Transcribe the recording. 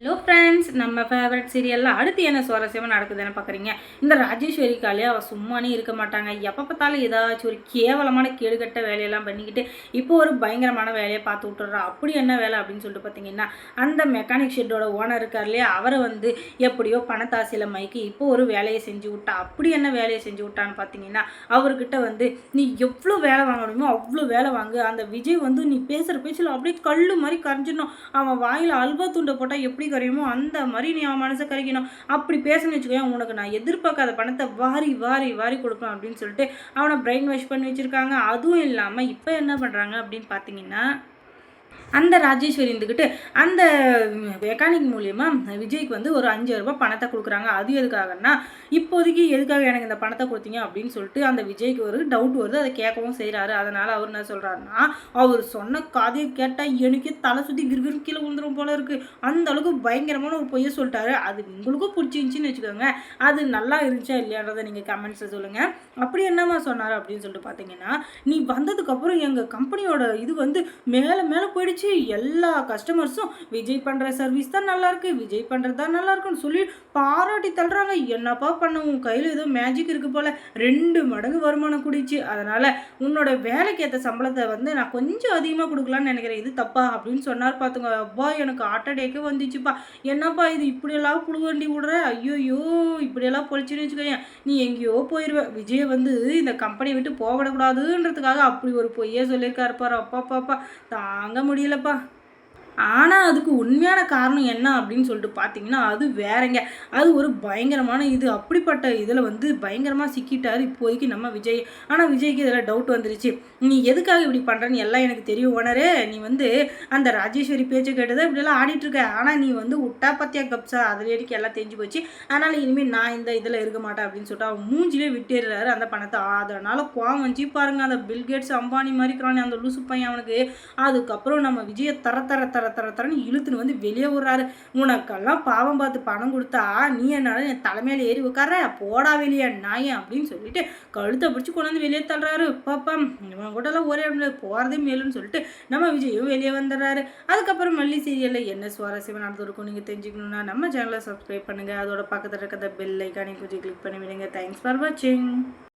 Hello friends நம்ம favourite சீரியலில் அடுத்து என்ன சுவாரஸ்யமாக நடக்குதுன்னு பார்க்குறீங்க இந்த ராஜேஸ்வரி காலையே அவள் சும்மானே இருக்க மாட்டாங்க. எப்போ பார்த்தாலும் ஏதாச்சும் ஒரு கேவலமான கேடுகட்ட வேலையெல்லாம் பண்ணிக்கிட்டு இப்போ ஒரு பயங்கரமான வேலையை பார்த்து விட்டுறா அப்படி என்ன வேலை அப்படின்னு சொல்லிட்டு பார்த்தீங்கன்னா அந்த மெக்கானிக் ஷெட்டோட ஓனர் இருக்கார் இல்லையா? அவரை வந்து எப்படியோ பணத்தாசையில் மைக்கு இப்போ ஒரு வேலையை செஞ்சு விட்டா. அப்படி என்ன வேலையை செஞ்சு விட்டான்னு பார்த்தீங்கன்னா அவர்கிட்ட வந்து நீ எவ்வளோ வேலை வாங்கணுமோ அவ்வளோ வேலை வாங்கு. அந்த விஜய் வந்து நீ பேசுகிற பேச்சில் அப்படியே கல் மாதிரி கரைஞ்சிடணும். அவன் வாயில் அல்வா துண்டை போட்டால் எப்படி கரையுமோ அந்த அந்த மாதிரி நீ அவன் மனசை கரைக்கணும் அப்படி பேசணும்னு வச்சுக்கோயேன் உனக்கு நான் எதிர்பார்க்காத பணத்தை வாரி வாரி வாரி கொடுப்பேன் அப்படின்னு சொல்லிட்டு அவனை பிரெயின் வாஷ் பண்ணி வச்சுருக்காங்க. அதுவும் இல்லாமல் இப்போ என்ன பண்ணுறாங்க அப்படின்னு பார்த்தீங்கன்னா அந்த ராஜேஸ்வரி இருந்துக்கிட்டு அந்த மெக்கானிக் மூலியமாக விஜய்க்கு வந்து ஒரு அஞ்சு ரூபாய் பணத்தை கொடுக்குறாங்க. அது எதுக்காகன்னா இப்போதைக்கு எதுக்காக எனக்கு இந்த பணத்தை கொடுத்தீங்க அப்படின்னு சொல்லிட்டு அந்த விஜய்க்கு ஒரு டவுட் வருது. அதை கேட்கவும் செய்கிறாரு அதனால் அவர் என்ன சொல்கிறாருன்னா அவர் சொன்ன காதையை கேட்டால் எனக்கே தலை சுற்றி கிருகிரு கீழே விழுந்துரும் போல இருக்குது அந்த அளவுக்கு பயங்கரமான ஒரு பொய்யை சொல்லிட்டாரு. அது உங்களுக்கும் பிடிச்சிருந்துச்சின்னு வச்சுக்கோங்க. அது நல்லா இருந்துச்சா இல்லையான்றதை நீங்கள் கமெண்ட்ஸை சொல்லுங்கள் அப்படி என்னம்மா சொன்னார் அப்படின்னு சொல்லிட்டு பார்த்தீங்கன்னா நீ வந்ததுக்கப்புறம் எங்கள் கம்பெனியோட இது வந்து மேலே மேலே போயிடுச்சு. எல்லா கஸ்டமர்ஸும் விஜய் பண்ணுற சர்வீஸ் தான் நல்லாயிருக்கு விஜய் பண்ணுறது தான் நல்லா இருக்குன்னு சொல்லி பாராட்டி தள்ளுறாங்க. என்னப்பா பண்ண உன் கையில் ஏதோ மேஜிக் இருக்குது போல். ரெண்டு மடங்கு வருமானம் கூடிச்சு. அதனால் உன்னோட வேலைக்கு ஏற்ற சம்பளத்தை வந்து நான் கொஞ்சம் அதிகமாக கொடுக்கலான்னு நினைக்கிறேன். இது தப்பா? அப்படின்னு சொன்னார் பார்த்துங்க அப்பா எனக்கு ஹார்ட் அட்டேக்கே வந்துச்சுப்பா. என்னப்பா இது? இப்படியெல்லாம் புழுவண்டி விடுற ஐயோயோ இப்படியெல்லாம் பொழிச்சுன்னு வச்சுக்கோங்க நீ எங்கேயோ போயிடுவ விஜய் வந்து இந்த கம்பெனியை விட்டு போகக்கூடாதுன்றதுக்காக அப்படி ஒரு பொய்யே சொல்லியிருக்காரு பாரு. அப்பா பாப்பா தாங்க முடியும் 了吧。ஆனால் அதுக்கு உண்மையான காரணம் என்ன அப்படின்னு சொல்லிட்டு பார்த்தீங்கன்னா அது வேறங்க. அது ஒரு பயங்கரமான இது. அப்படிப்பட்ட இதில் வந்து பயங்கரமாக சிக்கிட்டார் இப்போதைக்கு நம்ம விஜய். ஆனால் விஜய்க்கு இதில் டவுட் வந்துருச்சு. நீ எதுக்காக இப்படி பண்ணுறன்னு எல்லாம் எனக்கு தெரியும். ஓனரே நீ வந்து அந்த ராஜேஸ்வரி பேச்சை கேட்டதை இப்படியெல்லாம் ஆடிட்டுருக்க. ஆனால் நீ வந்து உட்டா பத்தியா கப்ஸா அதில் அடிக்க எல்லாம் தெரிஞ்சு போச்சு. அதனால் இனிமேல் நான் இந்த இதில் இருக்க மாட்டேன் அப்படின்னு சொல்லிட்டு அவன் மூஞ்சிலே விட்டுறாரு அந்த பணத்தை. அதனால் கோவம் வச்சு பாருங்க அந்த பில்கேட்ஸ் அம்பானி மாதிரி இருக்கிறானே அந்த லூசு பையன் அவனுக்கு. அதுக்கப்புறம் நம்ம விஜயை தர தர தர தர தரன்னு இழுத்துன்னு வந்து வெளியே விடுறாரு உனக்கெல்லாம் பாவம் பார்த்து பணம் கொடுத்தா நீ என்னால் என் தலைமையில் ஏறி உட்கார போடா வெளியே நாயன் அப்படின்னு சொல்லிட்டு கழுத்தை பிடிச்சி கொண்டு வந்து வெளியே தள்ளுறாரு. பாப்பா இவன் கூடலாம் ஒரே இடத்துல போகிறதே மேலுன்னு சொல்லிட்டு நம்ம விஜயும் வெளியே வந்துடுறாரு. அதுக்கப்புறம் மல்லி சீரியலில் என்ன சுவாரஸ்யமாக நடந்துருக்கும் நீங்கள் தெரிஞ்சுக்கணுன்னா நம்ம சேனலை சப்ஸ்கிரைப் பண்ணுங்கள் அதோட பக்கத்தில் இருக்கிற பெல் ஐக்கானே கொஞ்சம் கிளிக் பண்ணி விடுங்க தேங்க்ஸ் ஃபார் வாட்சிங்